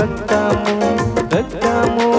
రక్తము రక్తము.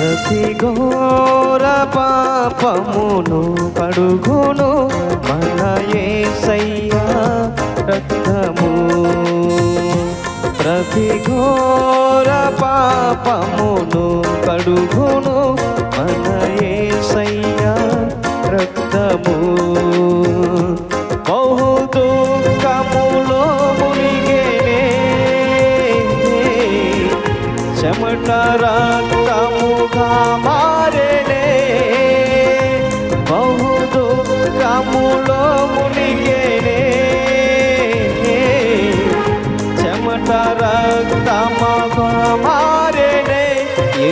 ప్రతి ఘోర పాపమును పడుగును మన యేసయ్యా రక్తము. ప్రతి ఘోర పాపమును కడుగును మన యేసయ్యా రక్తము. బహు దుఃఖము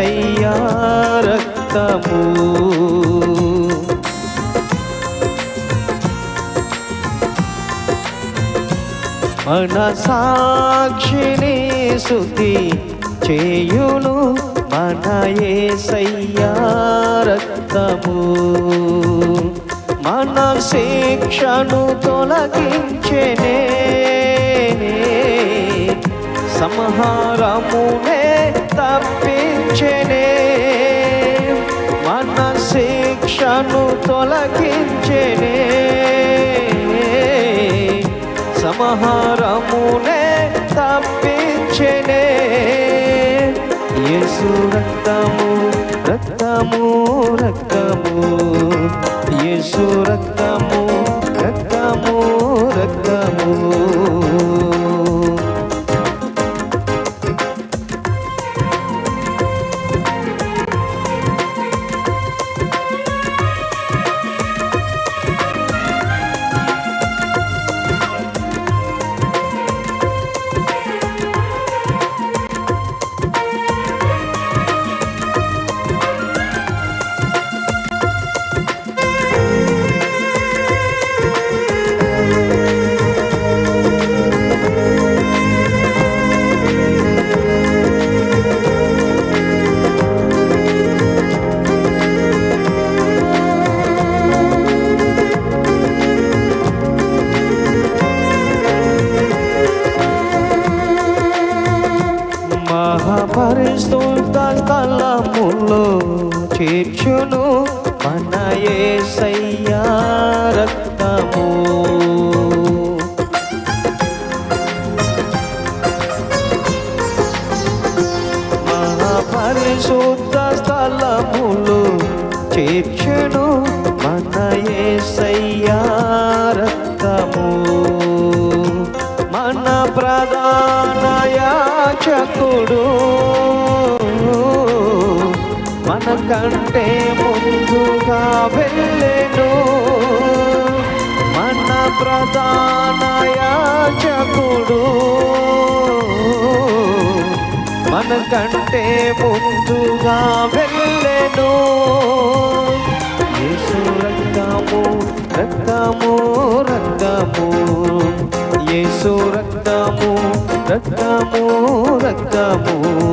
యేసయ్యా రక్తము. మన సాక్షిని శుద్ధి చేయును మన యేసయ్యా రక్తము. మన శిక్షను తొలగించెనే. సంహారమునే తప్పించెనే. మన శిక్షను తొలగించెనే. సంహారమునే తప్పించెనే. యేసు రక్తము రక్తము రక్తము. యేసు రక్తము రక్తము రక్తము. స్థలములో చేర్చును మన ఏసయ్యా రక్తము. మహాపరిశుద్ధ స్థలములు చేర్చును మన ఏ రక్తము. మన ప్రధాన యాచకుడు మన కంటే ముందుగా వెళ్ళెను. మన ప్రధాన యాచకుడు మన కంటే ముందుగా వెళ్ళెను. యేసు రక్తము రక్తము రక్తము. యేసు రక్తము రక్తము రక్తము.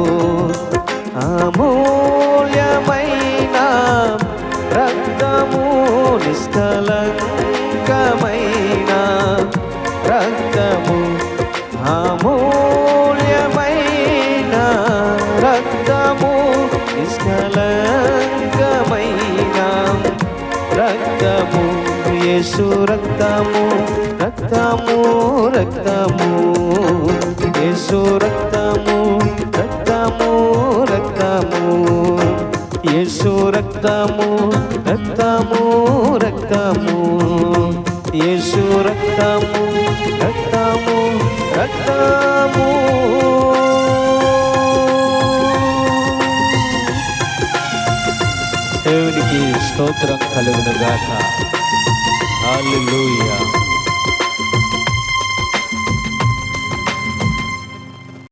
రక్తము నిష్కలంకమైన రక్తము యేసు రక్తము రక్తము రక్తము యేసు రక్తము రక్తము రక్తము యేసు రక్తము స్తోత్రం కలుగును గాక హల్లెలూయా.